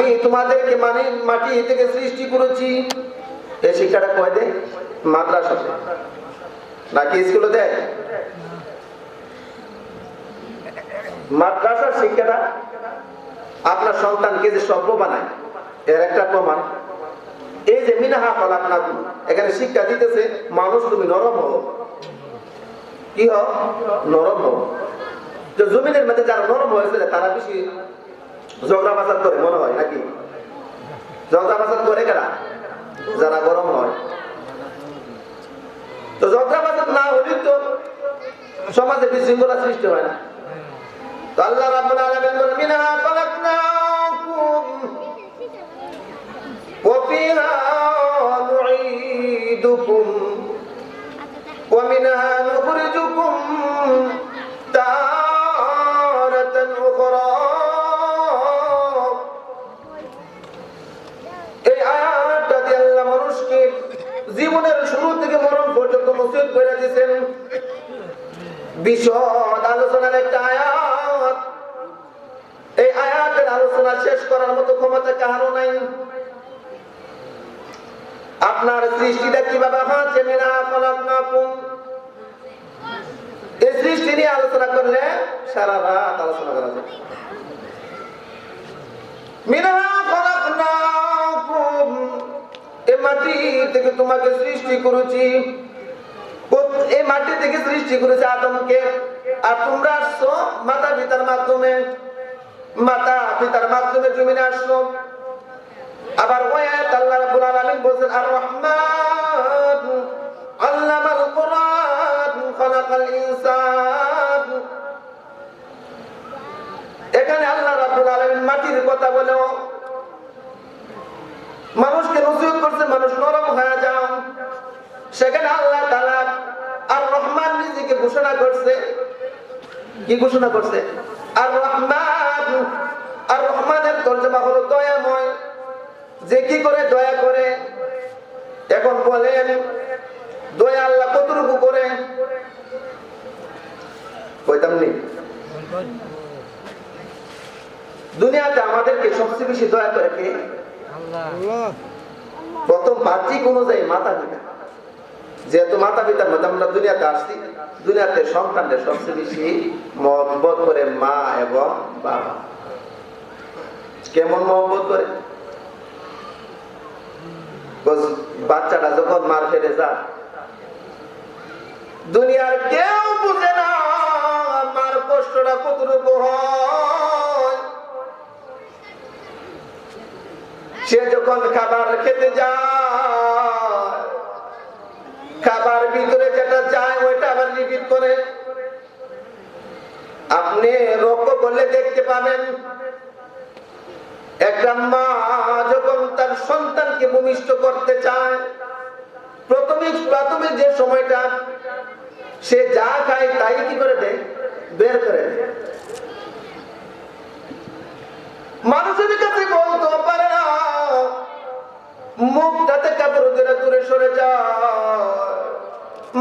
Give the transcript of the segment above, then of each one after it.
আমি তোমাদেরকে মানে মাটি থেকে সৃষ্টি করেছি। এই শিক্ষাটা কয় দেয় মাদ্রাসাতে নাকি স্কুলে দেয় মাদ্রাসার শিক্ষাটা আপনার সন্তানকে যে সভ্য বানায়, এর একটা প্রমাণ। এই যে মিনাহা ফল আপনার এখানে শিক্ষা দিতেছে, মানুষ তুমি নরম হও। কি হও? নরম তো জমিনের মধ্যে যারা নরম হয়েছে, তারা বেশি ঝগড়া বাজার করে, মনে হয় নাকি? ঝগড়া বাজার করে কারা? যারা গরম হয়। তো ঝগড়া বাজার না হলে তো সমাজে বিশৃঙ্খলা সৃষ্টি হয় না। তো আল্লাহ রাবুল এ মাটি থেকে তোমাকে সৃষ্টি করেছি। এই মাটি থেকে সৃষ্টি করেছে আদমকে। আর তোমরা আসছো মাতা পিতার মাধ্যমে। মাতা পিতার মাধ্যমে জমিনে আসছো। আবার ওই আয়াত আল্লাহ রাব্বুল আলামিন বলেন আর রহমান আল্লামাল কুরআন খালাকাল ইনসান। এখানে আল্লাহ রাব্বুল আলামিন মাটির কথা বলেও মানুষকে নসিহত করছে মানুষ নরম হয়ে যাও সেখানে আল্লাহ তাআলা আর রহমান নিজেকে ঘোষণা করছে। কি ঘোষণা করছে? আর রহমান, আর রহমানের তর্জমা হলো দয়াময়। যে কি করে দয়া করে? এখন বলেন, দয়া আল্লাহ কতটুকু করে? কইতাম নি? দুনিয়াতে আমাদেরকে সবচেয়ে বেশি দয়া করে কে? প্রথম বাহ্যিক অনুযায়ী মাতা পিতা। যেহেতু মাতা পিতার মধ্যে আমরা দুনিয়াতে আসছি দুনিয়াতে সন্তানদের সবচেয়ে বেশি মহব্বত করে মা এবং বাবা। কেমন মহব্বত করে? বাচ্চাটা যখন মার ফেলে যা দুনিয়ার কেউ বুঝে না মার কষ্টটা কতটুকু হয়। সে যখন খাবার খেতে যায়, খাবার ভিতরে যেটা যায় ওইটা আবার রিপিট করে। আপনি লক্ষ্য করলে দেখতে পাবেন, একটা মা যখন তার সন্তানকে ভূমিষ্ঠ করতে চায় প্রাথমিক প্রাথমিক যে সময়টা সে যা খায় তাই কি করে দেয়? বের করে দেয়। মানুষের কাছে বলতে, পারে ধরে দূরে সরে যায়।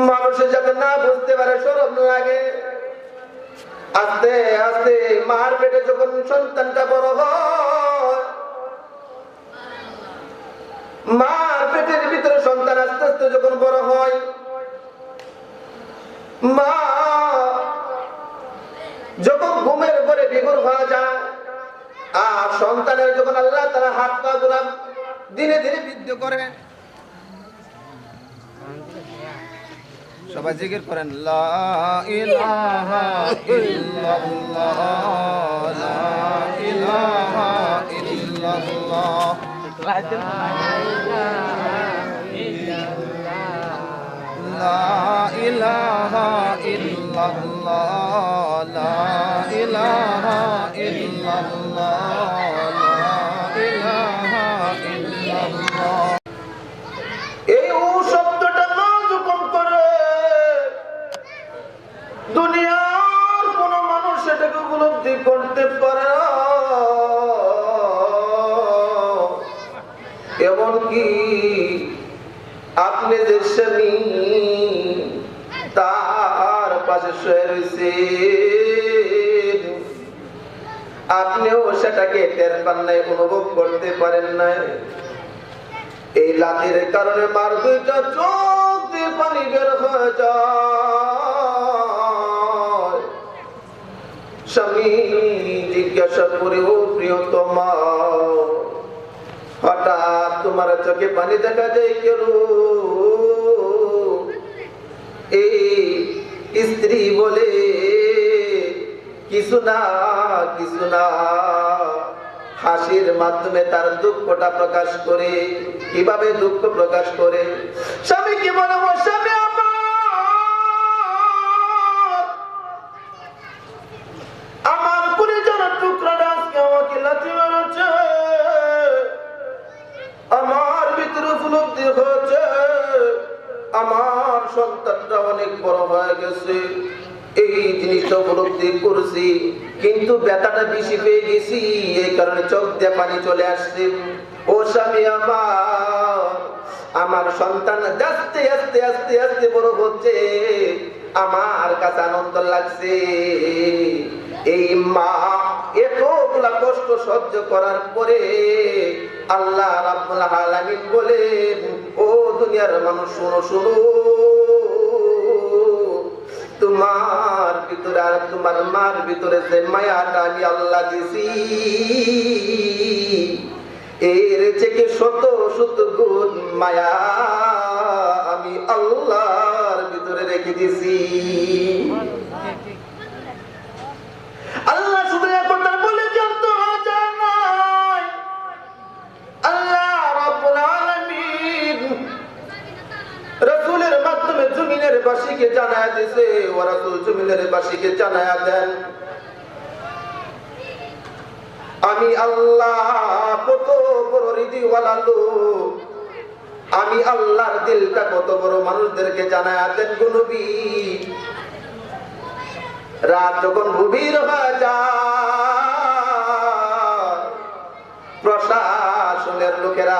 মানুষের যাতে না বুঝতে পারে সরম লাগে। আস্তে আস্তে মার পেটে যখন সন্তানটা বড় হয়, মার পেটের ভিতরে সন্তান আস্তে আস্তে যখন বড় হয়, মা যখন ঘুমের পরে বিগুর হয়ে যায়, আর সন্তানের যখন আল্লাহ তারা হাত পা গুলাম দিনে দিনে বৃদ্ধ করে। সবাই জিকির করেন, লা ইলাহা ইল্লাল্লাহ, লা ইলাহা ইল্লাল্লাহ, লা ইলাহা ইল্লাল্লাহ, লা ইলাহা ইল্লাল্লাহ আপনিও সেটাকে টের নাই, অনুভব করতে পারেন নাই। এই লাতির কারণে মার দুইটা চোখ পানি বের হয়ে হঠাৎ তোমার চোখে পানি দেখা যায় কেন এই স্ত্রী বলে কিছু না কিছু না। হাসির মাধ্যমে তার দুঃখটা প্রকাশ করে। কীভাবে দুঃখ প্রকাশ করে? স্বামী কি বলে জিনিসটা উপলব্ধি করছি, কিন্তু ব্যথাটা বেশি পেয়ে গেছি, এই কারণে চোখ দিয়ে পানি চলে আসছে। ও স্বামী আমার আমার সন্তান আস্তে আস্তে আস্তে আস্তে বড় হচ্ছে, আমার কাছে আনন্দ লাগছে। এই মা এতগুলা কষ্ট সহ্য করার পরে আল্লাহ রাব্বুল আলামিন বলেন, ও দুনিয়ার মানুষ, শুনো, শোনো। তোমার ভিতরে আর তোমার মার ভিতরে যে মায়াটা আমি আল্লাহ দিছি, এর থেকে শত শত গুণ মায়া আমি আল্লাহর ভিতরে রেখে দিছি। আল্লাহ শুধু এক কথা বলে মাধ্যমে জমিনের বাসীকে জানায়া দিয়েছে ও রাসূল জমিনের বাসীকে জানায়া দেন, আমি আল্লাহ কত বড় হৃদয়ওয়ালা লোক। আমি আল্লাহর দিলটা কত বড় মানুষদেরকে জানায়া দেন গো রাত যখন গভীর হয়ে যায়, প্রশাসনের লোকেরা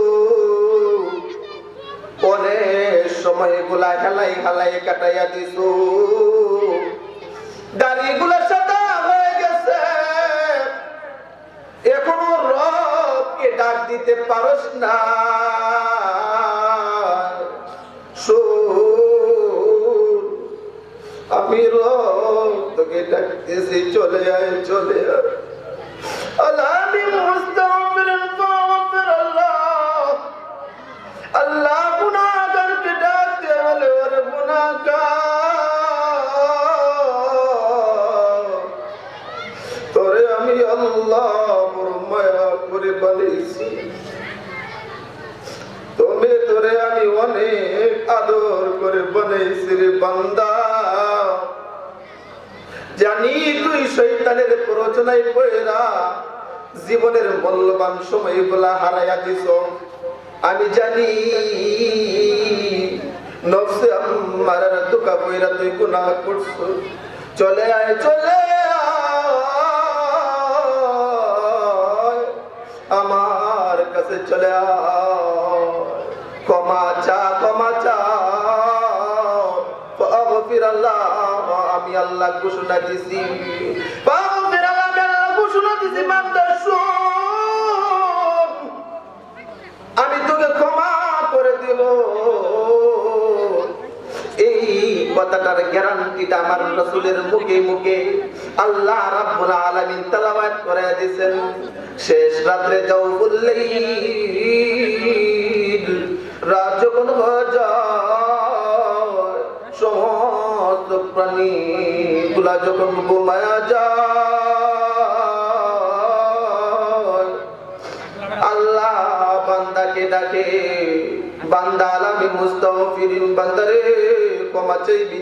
হেলাই কাটাইয়া সাদা হয়ে গেছে। এখনও রবকে ডাক দিতে পারস না। আমি রব তোকে ডাকতেছি, চলে আয় চলে আয়। বানাইছি রে বান্দা। জানি তুই শৈতানের প্ররোচনায় জীবনের মূল্যবান হারাইয়া দিছ। আমি জানি নফসে আমার দুকা বইরা তুই গুনাহ করছ। চলে আয়, চলে আমার কাছে চলে আয়। ক্ষমা চা আল্লাহ, আমি আল্লাহ ঘোষণা দিছি। আল্লাহ, আমি আল্লাহ ঘোষণা দিছি, বান্দা আমি তোকে ক্ষমা করে দেব। এই কথাটার গ্যারান্টিটা আমার রসুলের মুখে মুখে আল্লাহ রাব্বুল আলামিন তেলাওয়াত করে দিয়েছেন। শেষ রাত্রে যাও বললেই রাত যখন হয়ে প্রাণী গুলা যখন ঘুমায়া আল্লাহ বান্দাকে ডাকে, বান্দা আলামি মুস্তাগফিরিন বান্দারে ক্ষমা চাইবি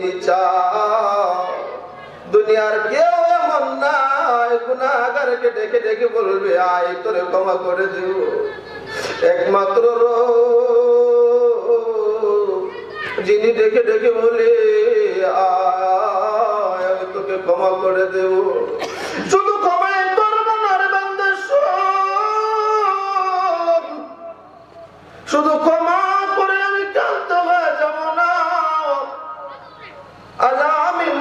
দুনিয়ার কেউ এমন অন্যায় গুনাহগারকে ডেকে ডেকে বলবে, আয় তোরে ক্ষমা করে দেব একমাত্র যিনি ডেকে ডেকে বলে, আয় ক্ষমা করে দেব। শুধু ক্ষমাই করব না রে। শুধু ক্ষমা করে আমি কান্ত হয়ে যাব না।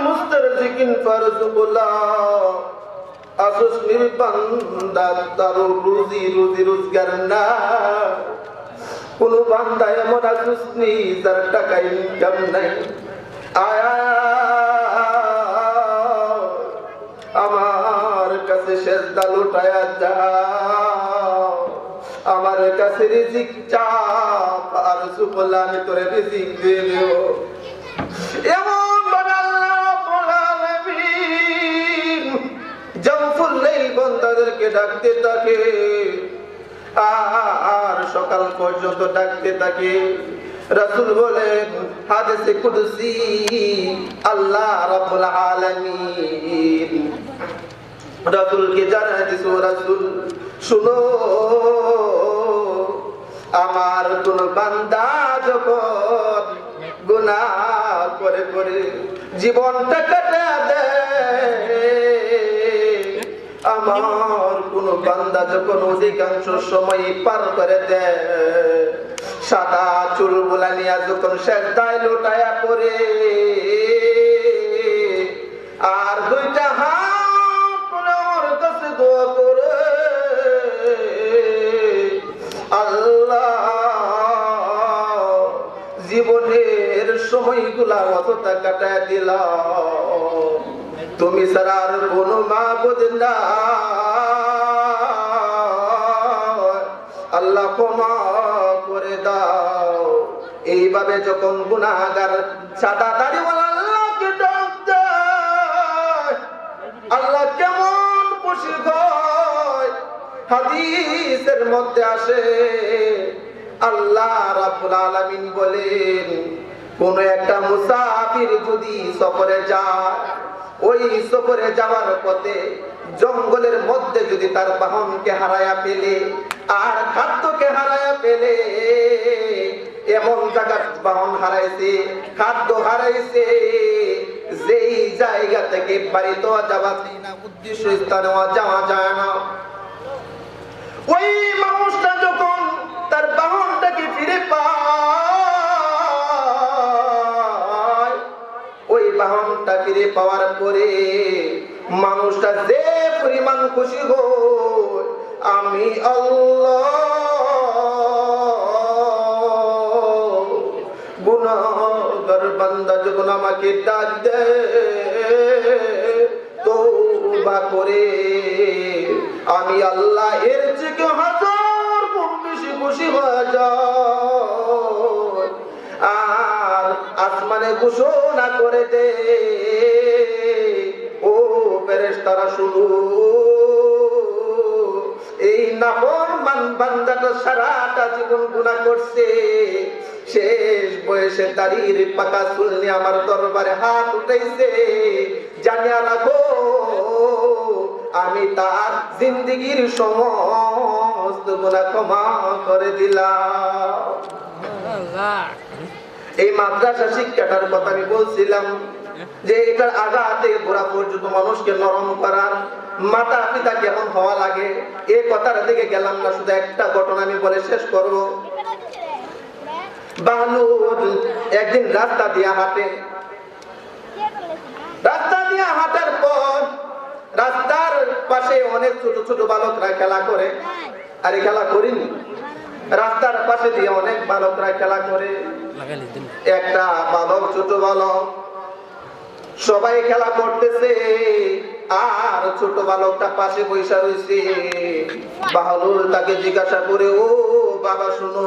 মুস্তারজিকিন ফারজুকুল্লাহ আসুস তার রুজি রুজি রোজগার না। কোন এমন আসুস নি তার টাকা ইনকাম নাই। আয়। আয়, আমার কাছে রিজিক চাপ আর সুবল্লা আমি তোরে রিজিক দিয়ে দেব। ডাকতে থাকে আর সকাল পর্যন্ত ডাকতে থাকে বলেন আল্লাহ রাসূলকে জানায় দিছো রাসূল শুনো, আমার কোন বান্দা যখন গুনাহ করে করে জীবনটা কাটা আমার কোন বান্দা যখন অধিকাংশ সময় পার করে দেয়, সাদা চুলগুলা নিয়ে যখন শেষ দায় লোটায়া পরে সময়গুলা অতটা কাটায় দিলাম তুমি আর কোনো মা বোধ না আল্লাহ ক্ষমা করে দাও। এইভাবে যখন গুনাহগার সাদা দাড়িওয়ালা আল্লাহকে ডাক আল্লাহ কেমন খুশি হয়? হাদিসের মধ্যে আসে, আল্লাহ রাব্বুল আলামিন বলেন কোন একটা মুসাফির যদি সফরে যায়, ওই সফরে যাওয়ার পথে জঙ্গলের মধ্যে যদি তার বাহনকে হারায়া পেলে আর খাদ্যকে হারায়া পেলে এমন জায়গার বাহন হারাইছে, খাদ্য হারাইছে, যেই জায়গা থেকে বাড়িতে যাওয়া যায় না, উদ্দেশ্য স্থানে যাওয়া যায় না। ওই মানুষটা যখন তার বাহনটাকে ফিরে পায় বাহনটা ফিরে পাওয়ার পরে মানুষটা যে পরিমাণ খুশি হয় আমি আল্লাহ। বান্দা যখন আমাকে ডাক দেয়, তওবা করে, আমি আল্লাহ এর থেকে হাজার ঘোষণা করে দে। ও ফেরেশতারা শুধু এই নাফরমান বান্দাটা সারাটা জীবন গুনাহ করছে। শেষ বয়সে দাড়ির পাকা চুল নিয়ে আমার দরবারে হাত উঠাইছে। জানিয়া রাখো, আমি তার জিন্দগির সমস্ত গুনাহ ক্ষমা করে দিলাম। এই মাদ্রাসা শিক্ষাটার কথা আমি বলছিলাম যে এটার আগা হাতে গোড়া পর্যন্ত মানুষকে নরম করার মাতা পিতা কেমন হওয়া লাগে? এই কথাটা দিকে গেলাম না, শুধু একটা ঘটনা আমি বলে শেষ করব। বাহলুল একদিন রাস্তা দিয়ে হাঁটে। রাস্তা দিয়ে হাঁটার পর রাস্তার পাশে অনেক ছোট ছোট বালকরা খেলা করে। আর খেলা করিনি। রাস্তার পাশে দিয়ে অনেক বালকরা খেলা করে। একটা বালক ছোট বালক। সবাই খেলা করতেছে আর ছোট বালকটা পাশে বৈশা রয়েছে। বাহলুল তাকে জিজ্ঞাসা করে ও বাবা শুনো।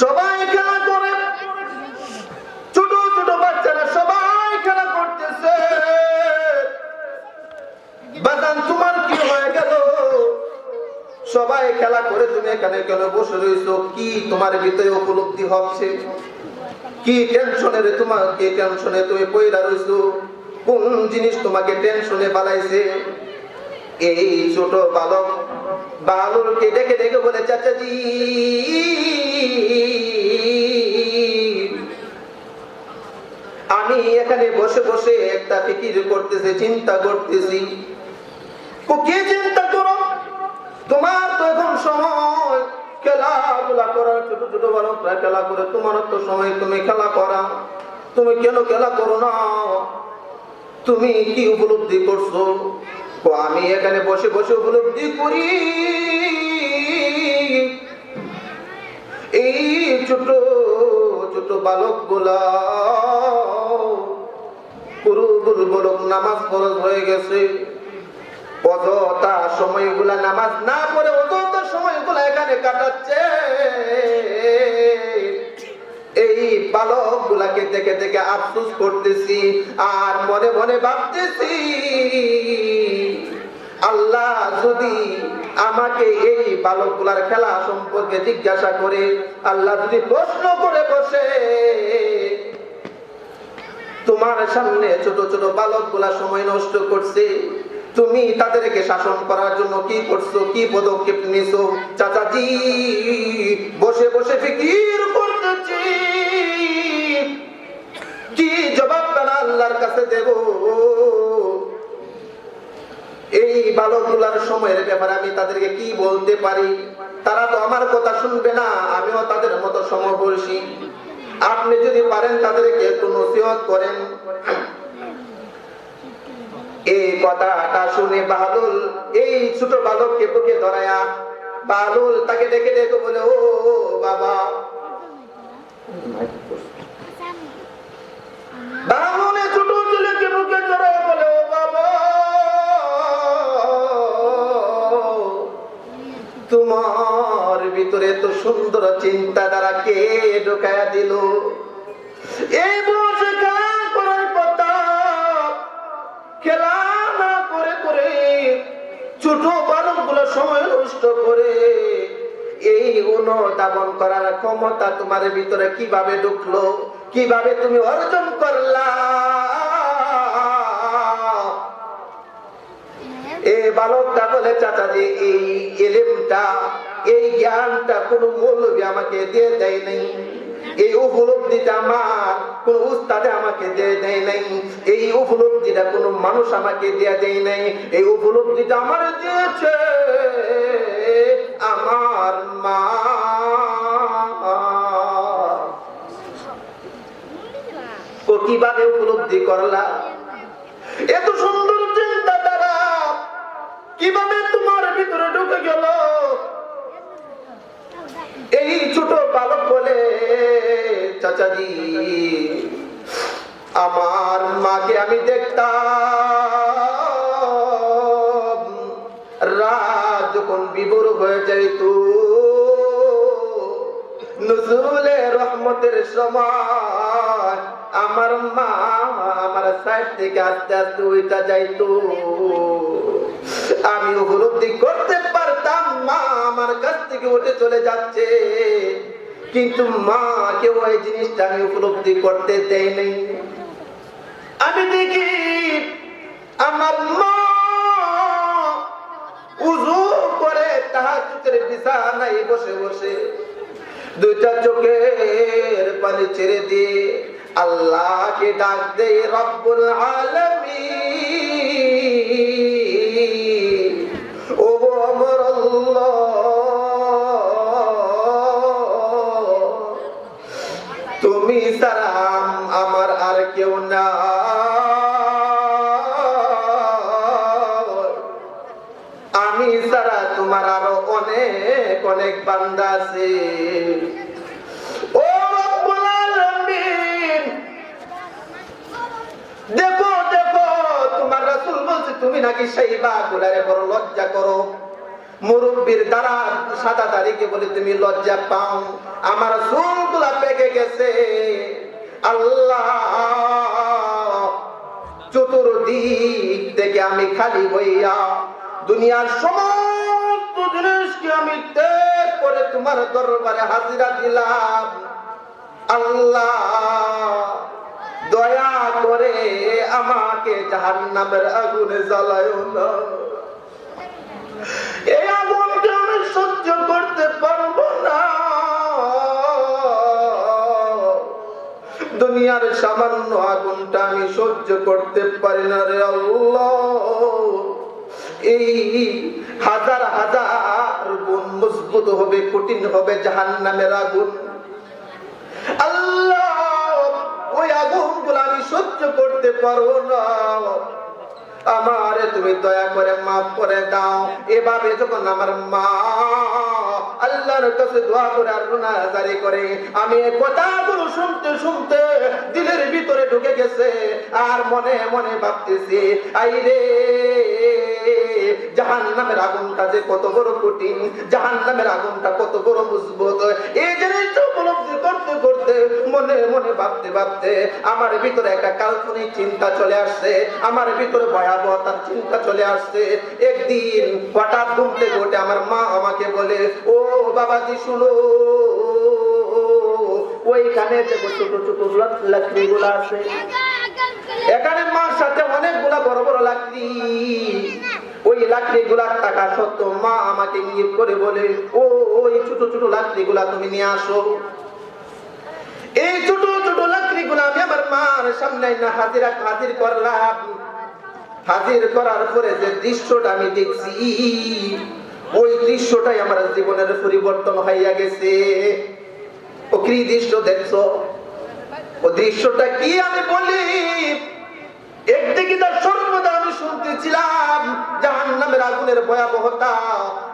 সবাই খেলা করে। সবাই খেলা করে তুমি এখানে কেন বসে রয়েছো? কি তোমার ভিতরে উপলব্ধি হচ্ছে? কি টেনশনে রে তোমার কি টেনশনে তুমি পয়রা রইছো? কোন জিনিস তোমাকে টেনশনে পালাইছে এই ছোট বালক বালুরকে ডেকে ডেকে বলে, চাচাজি, আমি এখানে বসে বসে একটা ফিকির করতেছি, চিন্তা করতেছি। কে চিন্তা তোমার তো এখন সময়, খেলাধুলা করার ছোট ছোট বালকরা খেলা করে, তোমার তো সময়, তুমি খেলা করা। তুমি কেন খেলা করো না? তুমি কি উপলব্ধি করছ? আমি এখানে বসে বসে উপলব্ধি করি। এই ছোট ছোট বালকগুলা বলক নামাজ ফরজ হয়ে গেছে। অযথা সময়গুলা নামাজ না পড়ে অযথা সময়গুলা এখানে কাটাচ্ছে। এই বালক গুলাকে দেখে দেখে আফসোস করতেছি আর মনে মনে ভাবতেছি, আল্লাহ যদি আমাকে এই বালকগুলার খেলা সম্পর্কে জিজ্ঞাসা করে, আল্লাহ যদি প্রশ্ন করে বসে, তোমার সামনে ছোট ছোট বালকগুলা সময় নষ্ট করছে তুমি তাদেরকে শাসন করার জন্য কি করছ, কি পদক্ষেপ নিছো? চাচাজি, বসে বসে ফিকির করতেছি। কি জবাব তারা আল্লাহর কাছে দেব? এই বালকগুলার সময়ের ব্যাপারে আমি তাদেরকে কি বলতে পারি? তারা তো আমার কথা শুনবে না, আমিও তাদের মতো সমবয়সী। আপনি যদি পারেন তাদেরকে একটু নসিহত করেন। এই কথাটা শুনে বাহাদুল, এই ছোট বালককে বুকে ধরায়া বালুল তাকে ডেকে ডেকে বলে, ও বাবা। ছোট বলে, ও বাবা, তোমার ভিতরে তো সুন্দর চিন্তা চিন্তাধারা কে ঢোকায়া দিল? এই খেলা না করে করে ছোট সময় নষ্ট করে। এই করার ক্ষমতা তোমার ভিতরে কীভাবে ঢুকলো? কীভাবে তুমি অর্জন করলা? এই বালকটা বলে চাচা যে এই এলেমটা, এই জ্ঞানটা কোনো মৌলবী আমাকে দিয়ে দেয় নাই এই উপলব্ধিটা আমার কোন উস্তাদে আমাকে দিয়ে দেয় নাই। এই উপলব্ধিটা কোনো মানুষ আমাকে দিয়ে নাই। এই উপলব্ধিটা আমার দিয়েছে আমার মা। কীভাবে উপলব্ধি করলা? এত সুন্দর চিন্তাধারা কীভাবে তোমার ভিতরে ঢুকে গেল? এই ছোট বালক বলে চাচাজি, আমার মাকে আমি দেখতাম। রাত যখন বিবর হয়ে যাইত নজরুলে রহমতের সময় আমার মা আমার সাইড থেকে আস্তে আস্তে ওইটা যাইতো। আমি উপলব্ধি করতে পারতাম মা আমার কাছ থেকে উঠে চলে যাচ্ছে। কিন্তু মা কেউ এই জিনিসটা আমি উপলব্ধি করতে দেয় নাই। আমি দেখি আমার মা উজু করে তাহাজুদের বিছানায় বসে বসে দুইটা চোখের পানি ছেড়ে দিয়ে আল্লাহকে ডাক দে রব্বুল আলামিন। আমি সারা তোমার আরও অনেক অনেক বান্দা আছে। তুমি নাকি সেই বড় লজ্জা দ্বারা সাদা বলে, তুমি লজ্জা পাও। আমার পেকে গেছে। আল্লাহ চতুর্দিক থেকে আমি খালি হইয়া দুনিয়ার সমস্ত জিনিসকে আমি ত্যাগ করে তোমার দরবারে হাজিরা দিলাম। আল্লাহ, দয়া করে আমাকে জাহান্নামের আগুনে জ্বালায় না। দুনিয়ার সামান্য আগুনটা আমি সহ্য করতে পারি না রে এই হাজার হাজার গুণ মজবুত হবে, কঠিন হবে জাহান্নামের আগুন। আল্লাহ, ওই আগুনগুলো আমি সহ্য করতে পারব না। আমারে তুমি দয়া করে মাফ করে দাও। এভাবে যখন আমার মা আল্লাহর কাছে দোয়া করে আর গুনাহগারি করে। আমি কথাগুলো শুনতে শুনতে দিলের ভিতরে ঢুকে গেছে, আর মনে মনে ভাবতেছি আই রে জাহান নামের আগুনটা যে কত বড় কঠিন জাহান নামের আগুনটা কত বড় মজবুত। এই জিনিসটা উপলব্ধি করতে করতে মনে মনে ভাবতে ভাবতে আমার ভিতরে একটা কাল্পনিক চিন্তা চলে আসছে, আমার ভিতরে ভয়াবহতার চিন্তা চলে আসছে। একদিন হঠাৎ ঘুম থেকে উঠে আমার মা আমাকে বলে, ও বাবাজি, শুনো, ওইখানে দেখো ছোট ছোট লাকড়ি গুলো আছে। এখানে মার সাথে অনেকগুলা বড় বড় লাকড়ি। ওই লাকড়ি গুলার টাকা সত্য মা আমাকে ইঙ্গিত করে বলে, ও, ওই ছোট ছোট লাকড়ি গুলা তুমি নিয়ে আসো। এই ছোট ছোট লাকড়ি গুলা আমি আমার মার সামনে না হাজিরা, হাজির করলাম। হাজির করার পরে যে দৃশ্যটা আমি দেখছি, ওই দৃশ্যটাই আমার জীবনের পরিবর্তন হইয়া গেছে। ও কি দৃশ্য দেখছ? ও দৃশ্যটা কি আমি বলি? একদিকে তার শুনতেছিলাম জাহান নামের আগুনের ভয়াবহতা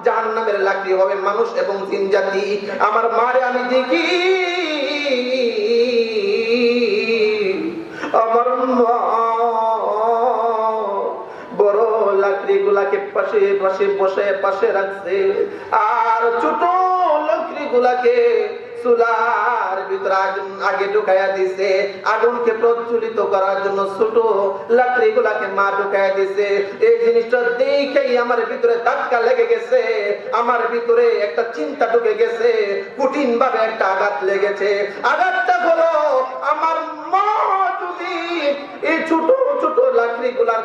জাহান নামের লাকড়ি হবে মানুষ এবং জিন জাতি। আমার মারে আমি দেখি, আমার বড় লাকড়ি গুলাকে পাশে পাশে বসে, পাশে রাখছে। আর ছোট লাকড়ি গুলাকে চুলার ভিতরে আগুন আগে ঢুকাইয়া দিছে। আগুনকে প্রজ্বলিত করার জন্য ছোট লাকড়ি গুলাকে মা ঢুকাইয়া দিছে। এই জিনিসটা দেখেই আমার ভিতরে ধাক্কা লেগে গেছে। আমার ভিতরে একটা চিন্তা ঢুকে গেছে। কঠিন ভাবে একটা আঘাত লেগেছে। আঘাতটা হলো আমার মা যদি এই ছোট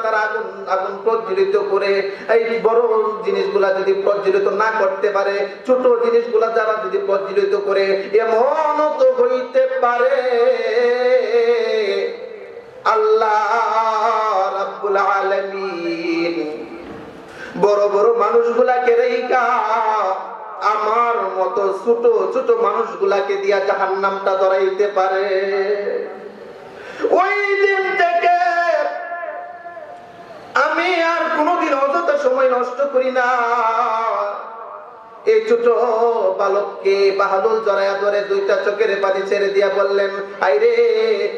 তারা আগুন আগুন প্রজ্বলিত করে, এই বড় জিনিসগুলা যদি প্রজ্বলিত না করতে পারে, ছোট জিনিসগুলা যারা যদি প্রজ্বলিত করে, এমন তো হইতে পারে। আল্লাহ বড় আমার মতো ছোট ছোট মানুষগুলাকে দিয়া ধরাইতে পারে। ওই দিন থেকে আমি আর কোনোদিন অযথা সময় নষ্ট করি না। এই ছোট বালককে বাহাদুর জড়াইয়া ধরে দুইটা চোখের পানি ছেড়ে দিয়া বললেন, আইরে,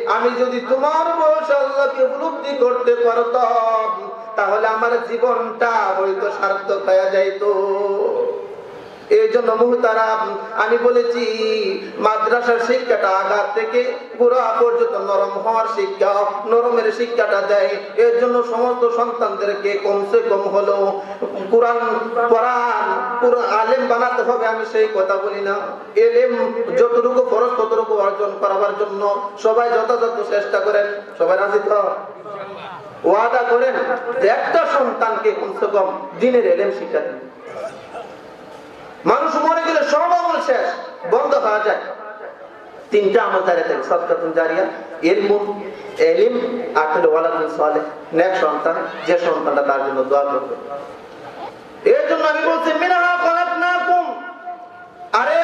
আমি যদি তোমার বয়স আল্লাহকে উপলব্ধি করতে পারতাম, তাহলে আমার জীবনটা হয়তো সার্থক হয়ে যাইতো। এই জন্য মুহতারাম, আমি বলেছি, মাদ্রাসার শিক্ষাটা আঘাত থেকে পুরা পর্যন্ত নরম হওয়ার শিক্ষা, নরমের শিক্ষাটা দেয়। এর জন্য সমস্ত সন্তানদেরকে কমসে কম হলেও কোরআন পুরো আলেম বানাতে হবে, আমি সেই কথা বলি না। এলেম যতটুকু ফরজ, ততটুকু অর্জন করাবার জন্য সবাই যথাযথ চেষ্টা করেন। সবাই রাজি তো? ওয়াদা করেন একটা সন্তানকে কমসে কম দিনের এলেম শিক্ষা দিন। মানুষ মরে গেলে সব আমল শেষ, বন্ধ হয়ে যায়। তিনটা আমল দাঁড়িয়ে থাকে সৎকাতুন জারিয়া মুখ এলিম হলো ওয়ালাদুন সালেহ, নেক সন্তান, যে সন্তানটা তার জন্য দোয়া করবে। এর জন্য আমি বলছি, মিনাহা কুম আরে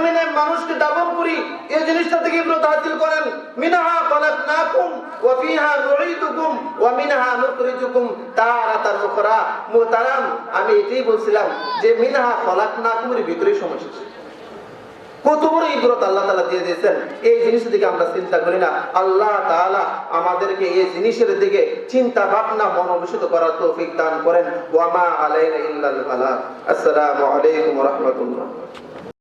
জমিনে মানুষকে দাবন করি এই জিনিসটা থেকে ইবরত হাসিল করেন, মিনাহা খলাকনাকুম, ওয়া ফিহা নুঈদুকুম, ওয়া মিনহা নুখরিজুকুম তারাতান উখরা। মুহতারাম আমি এটাই বলছিলাম যে মিনাহা খলাকনাকুম এর ভিতরে সমস্যা কত বড় ইবরত আল্লাহ তাআলা দিয়ে দিয়েছেন, এই জিনিসের দিকে আমরা চিন্তা করি না। আল্লাহ তাআলা আমাদেরকে এই জিনিসের দিকে চিন্তা ভাবনা মনোবিষিত করার তৌফিক দান করেন। ওয়া মা আলাইনা ইল্লাল আসসালামু আলাইকুম রাহমাতুল্লাহ।